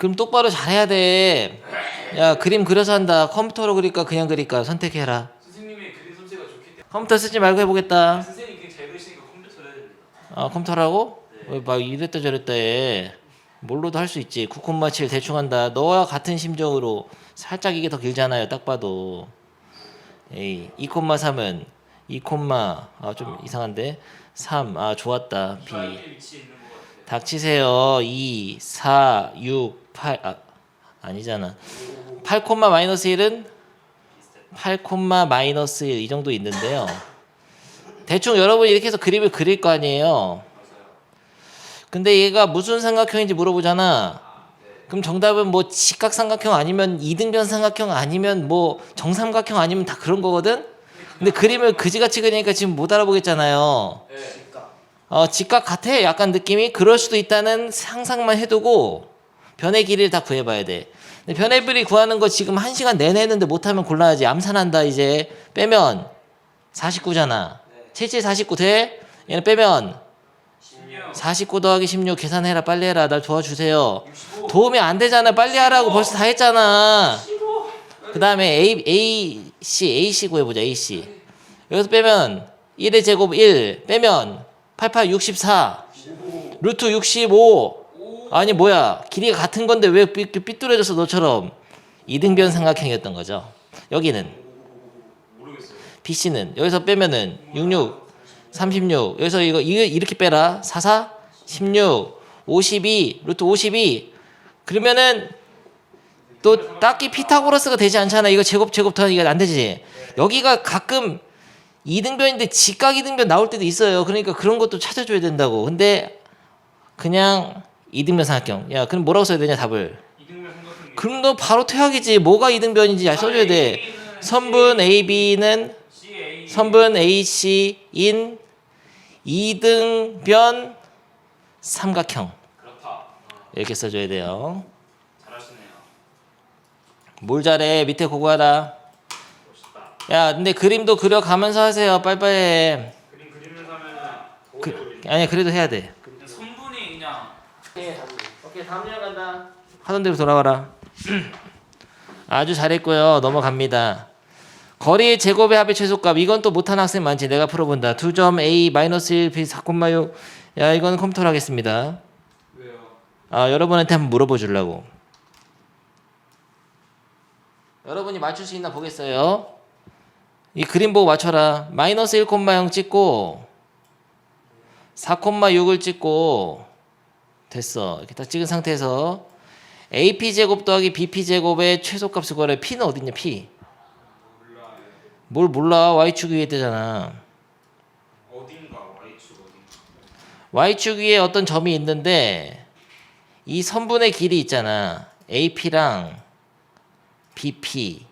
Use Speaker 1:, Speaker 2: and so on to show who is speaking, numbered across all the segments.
Speaker 1: 그럼 똑바로 잘해야 돼. 야 그림 그려서 한다. 컴퓨터로 그릴까 그냥 그릴까 선택해라.
Speaker 2: 선생님의 그림 솜씨가 좋기 때문에
Speaker 1: 컴퓨터 쓰지 말고 해보겠다.
Speaker 2: 선생님 그림 잘 그리시니까 컴퓨터 해야 됩니다.
Speaker 1: 아 컴퓨터라고? 왜 막 이랬다 저랬다 해. 뭘로도 할 수 있지. 9콤마7 대충 한다. 너와 같은 심정으로 살짝 이게 더 길잖아요. 딱 봐도. 에이 2콤마3은 2콤마 아좀 이상한데 3. 아 좋았다. B.
Speaker 2: 이마의 위치에 있는 것 같아요.
Speaker 1: 닥치세요. 2, 4, 6, 8. 아, 아니잖아. 8 콤마 마이너스 1은 8 콤마 마이너스 1 이 정도 있는데요. 대충 여러분이 이렇게 해서 그림을 그릴 거 아니에요. 근데 얘가 무슨 삼각형인지 물어보잖아. 그럼 정답은 뭐 직각삼각형 아니면 이등변 삼각형 아니면 뭐 정삼각형 아니면 다 그런 거거든. 근데 그림을 그지같이 그리니까 지금 못 알아보겠잖아요. 어, 직각 같아. 약간 느낌이 그럴 수도 있다는 상상만 해두고 변의 길이를 다 구해봐야 돼. 변의 길이 구하는 거 지금 한 시간 내내 했는데 못하면 곤란하지. 암산한다 이제. 빼면. 49잖아. 77 49 돼? 얘는 빼면.
Speaker 2: 16,
Speaker 1: 49 더하기 16 계산해라 빨리 해라. 날 도와주세요. 도움이 안 되잖아. 빨리 하라고 벌써 다 했잖아. 그 다음에 A, A, C, A, C 구해보자 A, C. 여기서 빼면 1의 제곱 1 빼면 88 64 루트 65 아니 뭐야. 길이가 같은 건데 왜 삐, 삐뚤어졌어 너처럼 이등변 삼각형이었던 거죠. 여기는?
Speaker 2: 모르겠어요.
Speaker 1: BC는? 여기서 빼면은 66 36 여기서 이거 이렇게 빼라. 44 16 52 루트 52 그러면은 또 딱히 피타고라스가 되지 않잖아. 이거 제곱 제곱 더하기 이거 안 되지. 여기가 가끔 이등변인데 직각 이등변 나올 때도 있어요. 그러니까 그런 것도 찾아줘야 된다고. 근데 그냥 이등변 삼각형 야 그럼 뭐라고 써야 되냐 답을. 그럼 너 바로 퇴학이지 뭐가 이등변인지 잘 써줘야 돼 선분 AB는. 선분 AC인 이등변 삼각형
Speaker 2: 그렇다.
Speaker 1: 이렇게 써줘야 돼요.
Speaker 2: 잘하시네요.
Speaker 1: 뭘 잘해 밑에 고고하다. 야 근데 그림도 그려가면서 하세요 빨리빨리.
Speaker 2: 그림 그리면서 오래
Speaker 1: 그. 아니야 그래도 해야 돼.
Speaker 2: 그냥
Speaker 1: 오케이 다음 년 간다. 하던 대로 돌아가라. 아주 잘했고요 넘어갑니다. 거리의 제곱의 합의 최소값 이건 또 못한 학생 많지 내가 풀어본다. 2점 A 마이너스 1 B 4,6야 이건 컴퓨터로 하겠습니다.
Speaker 2: 왜요?
Speaker 1: 아 여러분한테 한번 물어보 주려고. 여러분이 맞출 수 있나 보겠어요. 이 그림 보고 맞춰라. 마이너스 1,0 찍고 4,6을 찍고 됐어. 이렇게 딱 찍은 상태에서 AP 제곱 더하기 BP 제곱의 최소값을 구하래. P는 어딨냐? P. 뭘 몰라? Y축 위에 뜨잖아.
Speaker 2: Y축
Speaker 1: 위에 어떤 점이 있는데 이 선분의 길이 있잖아. AP랑 BP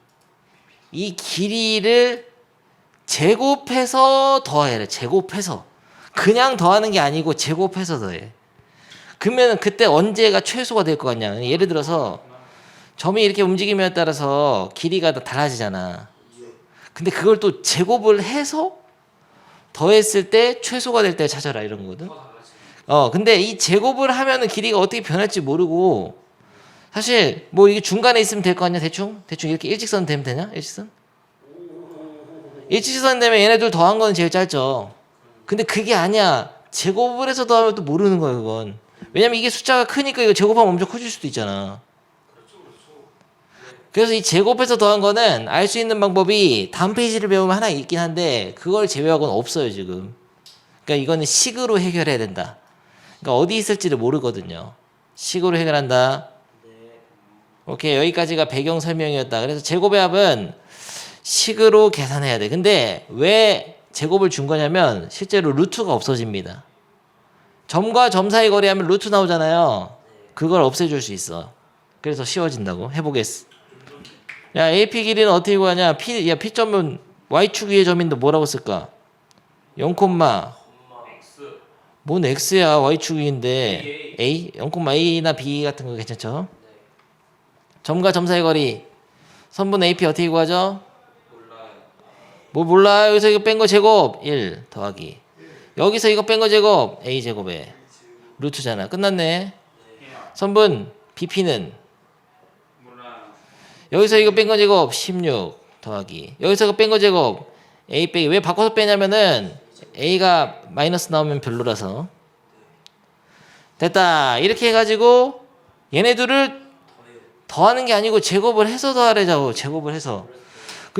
Speaker 1: 이 길이를 제곱해서 더해래. 제곱해서 그냥 더하는 게 아니고 제곱해서 더해. 그러면 그때 언제가 최소가 될 것 같냐? 예를 들어서 점이 이렇게 움직임에 따라서 길이가 다 달라지잖아. 근데 그걸 또 제곱을 해서 더했을 때 최소가 될 때 찾아라 이런 거거든. 어, 근데 이 제곱을 하면은 길이가 어떻게 변할지 모르고 사실 뭐 이게 중간에 있으면 될 거 아니야 대충 대충 이렇게 일직선 되면 되냐 일직선? 일직선 되면 얘네들 더한 거는 제일 짧죠. 근데 그게 아니야. 제곱을 해서 더하면 또 모르는 거야 그건. 왜냐면 이게 숫자가 크니까 이거 제곱하면 엄청 커질 수도 있잖아. 그래서 이 제곱해서 더한 거는 알 수 있는 방법이 다음 페이지를 배우면 하나 있긴 한데 그걸 제외하고는 없어요 지금. 그러니까 이거는 식으로 해결해야 된다. 그러니까 어디 있을지를 모르거든요. 식으로 해결한다. 오케이 여기까지가 배경 설명이었다. 그래서 제곱의 합은 식으로 계산해야 돼. 근데 왜 제곱을 준 거냐면 실제로 루트가 없어집니다. 점과 점 사이 거리하면 루트 나오잖아요. 그걸 없애줄 수 있어. 그래서 쉬워진다고 해보겠어. 야 AP 길이는 어떻게 구하냐? P 야 P점은 y축 위의 점인데 뭐라고 쓸까? 0,
Speaker 2: X.
Speaker 1: 뭔 x야 y축 위인데 a 0,a나 b 같은 거 괜찮죠? 점과 점 사이 거리 선분 AP 어떻게 구하죠?
Speaker 2: 몰라요.
Speaker 1: 뭐 몰라 여기서 이거 뺀 거 제곱 1 더하기 여기서 이거 뺀 거 제곱. A 제곱에. 루트잖아. 끝났네. 선분 BP는. 여기서 이거 뺀 거 제곱. 16 더하기. 여기서 이거 뺀 거 제곱. A 빼기. 왜 바꿔서 빼냐면은 A가 마이너스 나오면 별로라서. 됐다. 이렇게 해가지고 얘네 둘을 더하는 게 아니고 제곱을 해서 더하래자고. 제곱을 해서.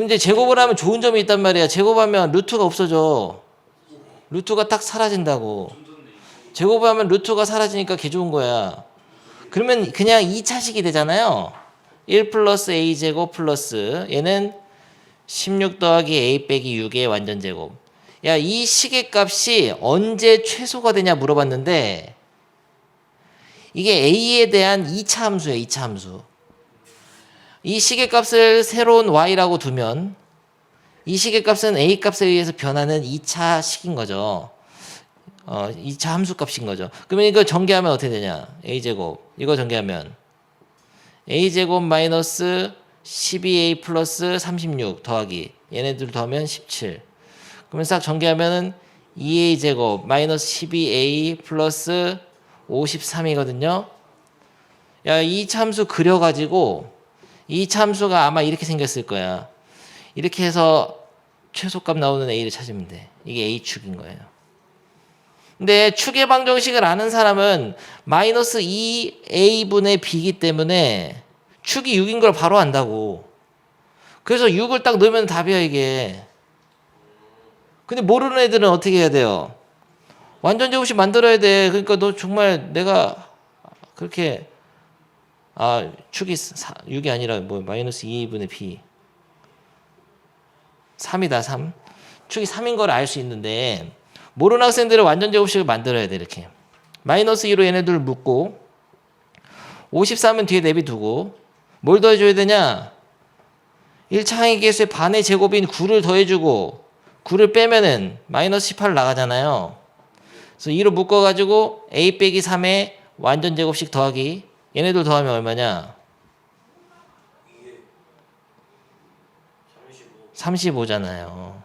Speaker 1: 이제 제곱을 하면 좋은 점이 있단 말이야. 제곱하면 루트가 없어져 루트가 딱 사라진다고 제곱을 하면 루트가 사라지니까 개 좋은 거야 그러면 그냥 2차식이 되잖아요 1 플러스 a 제곱 플러스 얘는 16 더하기 a 빼기 6의 완전 제곱. 야, 이 식의 값이 언제 최소가 되냐 물어봤는데 이게 a에 대한 2차 함수야, 2차 함수. 이 식의 값을 새로운 y라고 두면 이 식의 값은 a 값에 의해서 변하는 2차 식인 거죠. 어, 2차 함수 값인 거죠. 그러면 이거 전개하면 어떻게 되냐? a 제곱. 이거 전개하면 a 제곱 마이너스 12a 플러스 36 더하기 얘네들 더하면 17 그러면 싹 전개하면은 2a 제곱 마이너스 12a 플러스 53이거든요 야 이 참수 그려가지고 이 참수가 아마 이렇게 생겼을 거야 이렇게 해서 최소값 나오는 a를 찾으면 돼 이게 a축인 거예요 근데 축의 방정식을 아는 사람은 마이너스 2a분의 b이기 때문에 축이 6인 걸 바로 안다고. 그래서 6을 딱 넣으면 답이야 이게. 근데 모르는 애들은 어떻게 해야 돼요? 완전 제곱식 만들어야 돼. 그러니까 너 정말 내가 그렇게 아 축이 6이 아니라 뭐 마이너스 2분의 b 3이다 3. 축이 3인 걸 알 수 있는데 모르는 학생들은 완전 제곱식을 만들어야 돼 이렇게. 마이너스 2로 얘네들 묶고 53은 뒤에 내비두고 뭘 더해줘야 되냐? 1차 항의 개수의 반의 제곱인 9를 더해주고 9를 빼면은 마이너스 18 나가잖아요. 그래서 2로 묶어가지고 a 빼기 3의 완전 제곱식 더하기 얘네들 더하면 얼마냐? 35잖아요.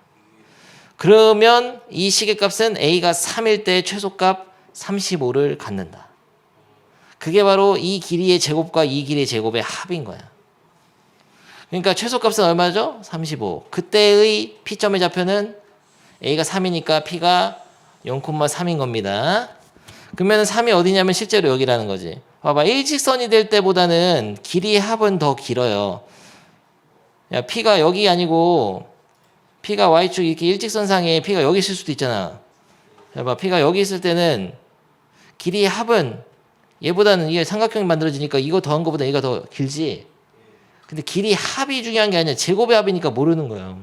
Speaker 1: 그러면 이 식의 값은 a가 3일 때 최소값 35를 갖는다. 그게 바로 이 길이의 제곱과 이 길이의 제곱의 합인 거야. 그러니까 최소값은 얼마죠? 35. 그때의 p점의 좌표는 a가 3이니까 p가 0,3인 겁니다. 그러면 3이 어디냐면 실제로 여기라는 거지. 봐봐. 일직선이 될 때보다는 길이의 합은 더 길어요. 야, p가 여기 아니고 p가 y축 이렇게 일직선상에 p가 여기 있을 수도 있잖아. 봐봐. p가 여기 있을 때는 길이의 합은 얘보다는 이게 삼각형이 만들어지니까 이거 더한 것보다 얘가 더 길지. 근데 길이 합이 중요한 게 아니라 제곱의 합이니까 모르는 거예요.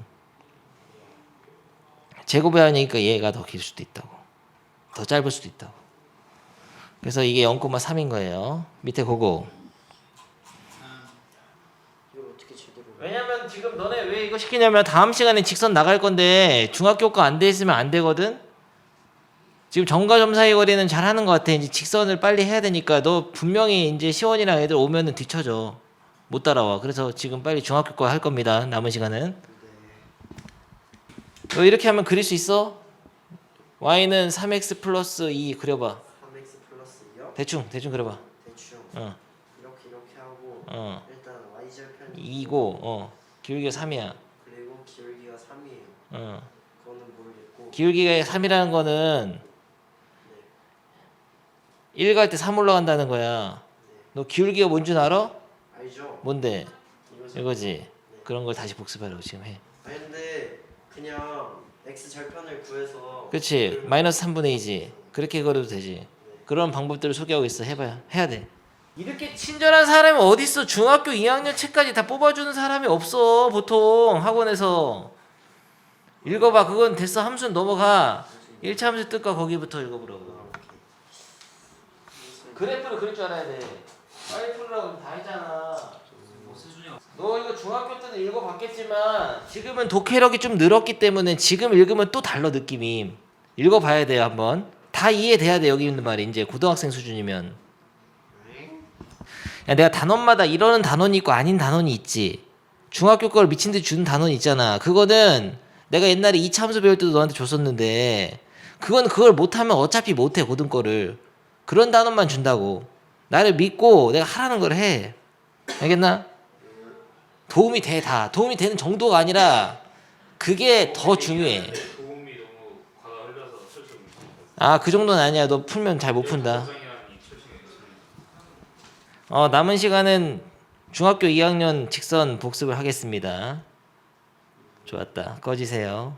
Speaker 1: 제곱의 합이니까 얘가 더 길 수도 있다고. 더 짧을 수도 있다고. 그래서 이게 0,3인 거예요. 밑에 그거.
Speaker 3: 이걸 어떻게 제대로
Speaker 1: 왜냐면 지금 너네 왜 이거 시키냐면 다음 시간에 직선 나갈 건데 중학교과 안돼 있으면 안 되거든. 지금 점과 점 사이 거리는 잘 하는 것 같아. 이제 직선을 빨리 해야 되니까 너 분명히 이제 시원이랑 애들 오면은 뒤쳐져. 못 따라와. 그래서 지금 빨리 중학교과 할 겁니다. 남은 시간은. 너 이렇게 하면 그릴 수 있어? y는 3x 플러스 2 그려봐.
Speaker 3: 3x 플러스 2요?
Speaker 1: 대충 대충 그려봐.
Speaker 3: 대충
Speaker 1: 어,
Speaker 3: 이렇게 이렇게 하고
Speaker 1: 어.
Speaker 3: 일단 y절편
Speaker 1: 2고 어. 기울기가 3이야.
Speaker 3: 그리고 기울기가 3이에요
Speaker 1: 어.
Speaker 3: 그거는 모르겠고
Speaker 1: 기울기가 3이라는 거는 1갈 때 3 올라간다는 거야. 너 기울기가 뭔 줄 알아?
Speaker 3: 알죠?
Speaker 1: 뭔데? 이거지. 그런 걸 다시 복습하려고 지금 해.
Speaker 3: 아니 근데 그냥 x 절편을 구해서
Speaker 1: 그렇지. 마이너스 3분의 2지. 그렇게 걸어도 되지. 그런 방법들을 소개하고 있어. 해봐야. 해야 돼. 이렇게 친절한 사람이 어디 있어? 중학교 2학년 책까지 다 뽑아주는 사람이 없어. 보통 학원에서. 읽어봐. 그건 됐어. 함수는 넘어가. 1차 함수 뜻과 거기부터 읽어보라고. 그래프를 그릴 줄 알아야 돼. 빨리 풀으라고 다 했잖아. 너 이거 중학교 때도 읽어봤겠지만 지금은 독해력이 좀 늘었기 때문에 지금 읽으면 또 달라 느낌이. 읽어봐야 돼요 한번. 다 이해돼야 돼 여기 있는 말이 이제 고등학생 수준이면. 야, 내가 단원마다 이러는 단원이 있고 아닌 단원이 있지. 중학교 걸 미친 듯이 주는 단원 있잖아. 그거는 내가 옛날에 이참수 배울 때도 너한테 줬었는데 그건 그걸 못하면 어차피 못해 고등 거를 그런 단원만 준다고 나를 믿고 내가 하라는 걸 해. 알겠나? 도움이 돼 다. 도움이 되는 정도가 아니라 그게 더 중요해. 아 그 정도는 아니야. 너 풀면 잘 못
Speaker 2: 푼다.
Speaker 1: 어, 남은 시간은 중학교 2학년 직선 복습을 하겠습니다. 좋았다. 꺼지세요.